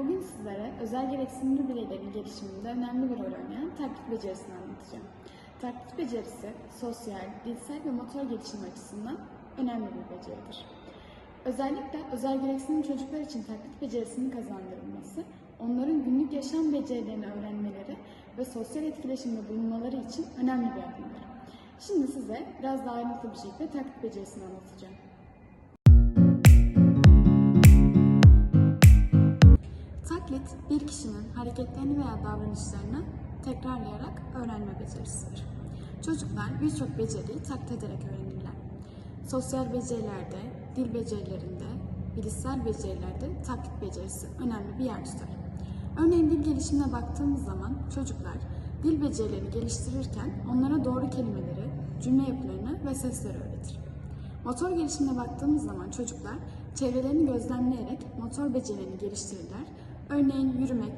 Bugün sizlere özel gereksinimli bireylerin gelişiminde önemli bir rol oynayan taklit becerisini anlatacağım. Taklit becerisi sosyal, dilsel ve motor gelişim açısından önemli bir beceridir. Özellikle özel gereksinimli çocuklar için taklit becerisinin kazandırılması, onların günlük yaşam becerilerini öğrenmeleri ve sosyal etkileşimde bulunmaları için önemli bir adımdır. Şimdi size biraz daha ayrıntılı bir şekilde taklit becerisini anlatacağım. Taklit, bir kişinin hareketlerini veya davranışlarını tekrarlayarak öğrenme becerisidir. Çocuklar birçok beceriyi taklit ederek öğrenirler. Sosyal becerilerde, dil becerilerinde, bilişsel becerilerde taklit becerisi önemli bir yer tutar. Örneğin dil gelişimine baktığımız zaman çocuklar dil becerilerini geliştirirken onlara doğru kelimeleri, cümle yapılarını ve sesleri öğretir. Motor gelişimine baktığımız zaman çocuklar çevrelerini gözlemleyerek motor becerilerini geliştirirler. Örneğin yürümek,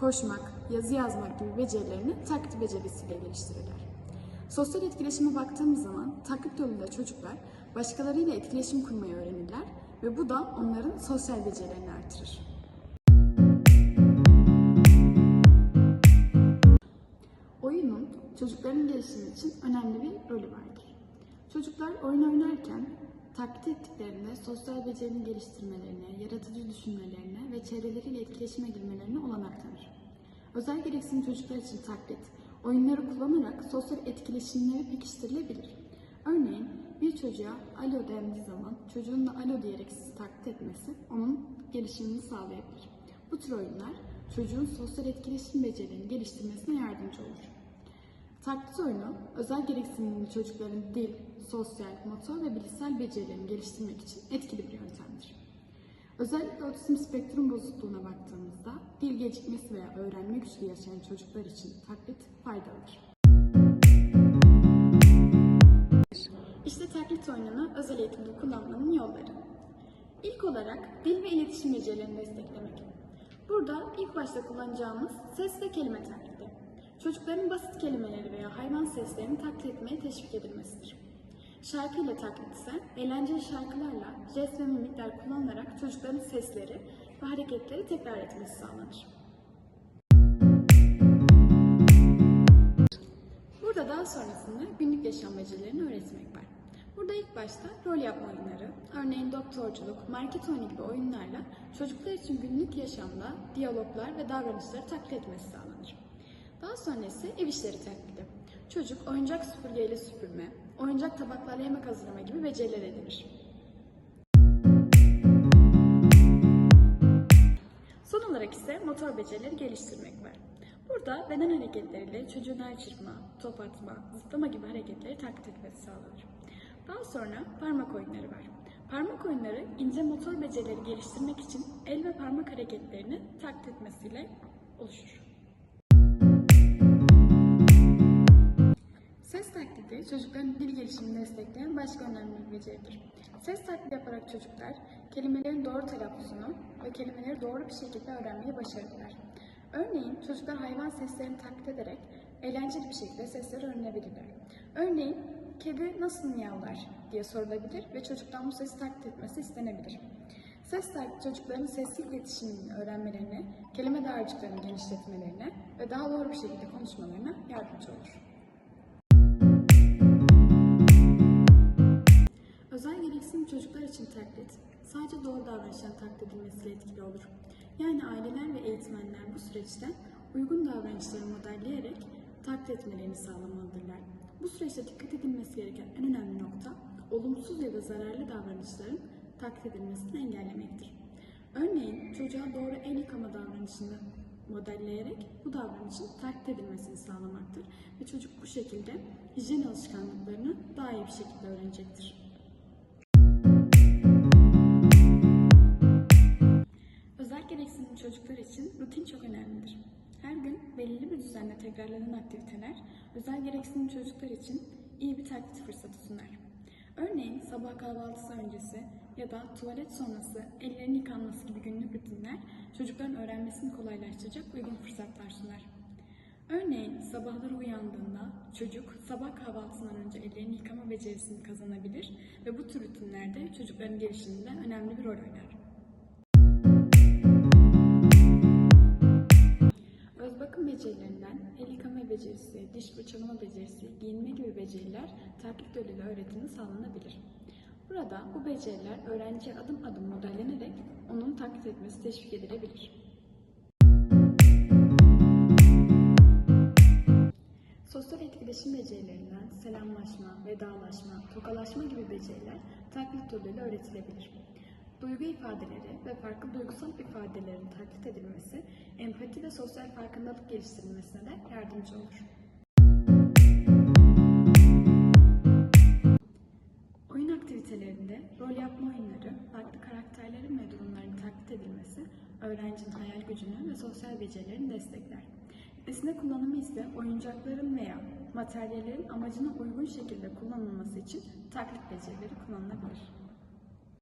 koşmak, yazı yazmak gibi becerilerini taklit becerisiyle geliştirirler. Sosyal etkileşime baktığımız zaman taklit yoluyla çocuklar başkalarıyla etkileşim kurmayı öğrenirler ve bu da onların sosyal becerilerini artırır. Oyunun çocukların gelişimi için önemli bir rolü vardır. Çocuklar oyun oynarken taklit ettiklerinde sosyal becerini geliştirmelerine, yaratıcı düşünmelerine ve çevreleriyle etkileşime girmelerine olanak tanır. Özel gereksinim çocuklar için taklit, oyunları kullanarak sosyal etkileşimleri pekiştirilebilir. Örneğin bir çocuğa alo dendiği zaman çocuğun da alo diyerek sizi taklit etmesi onun gelişimini sağlayabilir. Bu tür oyunlar çocuğun sosyal etkileşim becerilerini geliştirmesine yardımcı olur. Taklit oyunu, özel gereksinimli çocukların dil, sosyal, motor ve bilişsel becerilerini geliştirmek için etkili bir yöntemdir. Özellikle otizm spektrum bozukluğuna baktığımızda dil gecikmesi veya öğrenme güçlüğü yaşayan çocuklar için taklit faydalıdır. İşte taklit oyununu özel eğitimde kullanmanın yolları. İlk olarak dil ve iletişim becerilerini desteklemek. Burada ilk başta kullanacağımız ses ve kelime taklidi. Çocukların basit kelimeleri veya hayvan seslerini taklit etmeye teşvik edilmesidir. Şarkı ile taklit ise eğlenceli şarkılarla jest ve mimikler kullanılarak çocukların sesleri ve hareketleri tekrar etmesi sağlanır. Burada daha sonrasında günlük yaşam becerilerini öğretmek var. Burada ilk başta rol yapma oyunları, örneğin doktorculuk, market oyunu gibi oyunlarla çocuklar için günlük yaşamda diyaloglar ve davranışları taklit etmesi sağlanır. Daha sonra ev işleri taklidi. Çocuk oyuncak süpürgeyle süpürme, oyuncak tabaklarla yemek hazırlama gibi beceriler edinir. Son olarak ise motor becerileri geliştirmek var. Burada beden hareketleriyle çocuğun el çırpma, top atma, zıplama gibi hareketleri taklit etmesi sağlanır. Daha sonra parmak oyunları var. Parmak oyunları ince motor becerileri geliştirmek için el ve parmak hareketlerini taklit etmesiyle oluşur. Gelişimini destekleyen başka önemli bir beceridir. Ses taklidi yaparak çocuklar kelimelerin doğru telaffuzunu ve kelimeleri doğru bir şekilde öğrenmeyi başarırlar. Örneğin çocuklar hayvan seslerini taklit ederek eğlenceli bir şekilde sesleri öğrenebilirler. Örneğin kedi nasıl miyavlar diye sorulabilir ve çocuktan bu sesi taklit etmesi istenebilir. Ses taklidi çocukların sesli iletişimini öğrenmelerine, kelime dağarcıklarını genişletmelerine ve daha doğru bir şekilde konuşmalarına yardımcı olur. Davranışların taklit edilmesiyle etkili olur. Yani aileler ve eğitmenler bu süreçte uygun davranışları modelleyerek taklit etmelerini sağlamalıdırlar. Bu süreçte dikkat edilmesi gereken en önemli nokta, olumsuz ya da zararlı davranışların taklit edilmesini engellemektir. Örneğin çocuğa doğru el yıkama davranışını modelleyerek bu davranışın taklit edilmesini sağlamaktır ve çocuk bu şekilde hijyen alışkanlıklarını daha iyi bir şekilde öğrenecektir. Düzenle tekrarlanan aktiviteler özel gereksinimli çocuklar için iyi bir taklit fırsatı sunar. Örneğin sabah kahvaltısı öncesi ya da tuvalet sonrası ellerin yıkanması gibi günlük rutinler çocukların öğrenmesini kolaylaştıracak uygun fırsatlar sunar. Örneğin sabahları uyandığında çocuk sabah kahvaltısından önce ellerini yıkama becerisini kazanabilir ve bu tür rutinlerde çocukların gelişiminde önemli bir rol oynar. Diş fırçalama becerisi, giyinme gibi beceriler taklit yoluyla öğretimi sağlanabilir. Burada bu beceriler öğrenciye adım adım modellenerek onun taklit etmesi teşvik edilebilir. Sosyal etkileşim becerilerinden selamlaşma, vedalaşma, tokalaşma gibi beceriler taklit yoluyla öğretilebilir. Duygu ifadeleri ve farklı duygusal ifadelerin taklit edilmesi, empati ve sosyal farkındalık geliştirilmesine de yardımcı olur. Karakterlerin ve durumların taklit edilmesi, öğrencinin hayal gücünü ve sosyal becerilerini destekler. Nesne kullanımı ise oyuncakların veya materyallerin amacına uygun şekilde kullanılması için taklit becerileri kullanılabilir.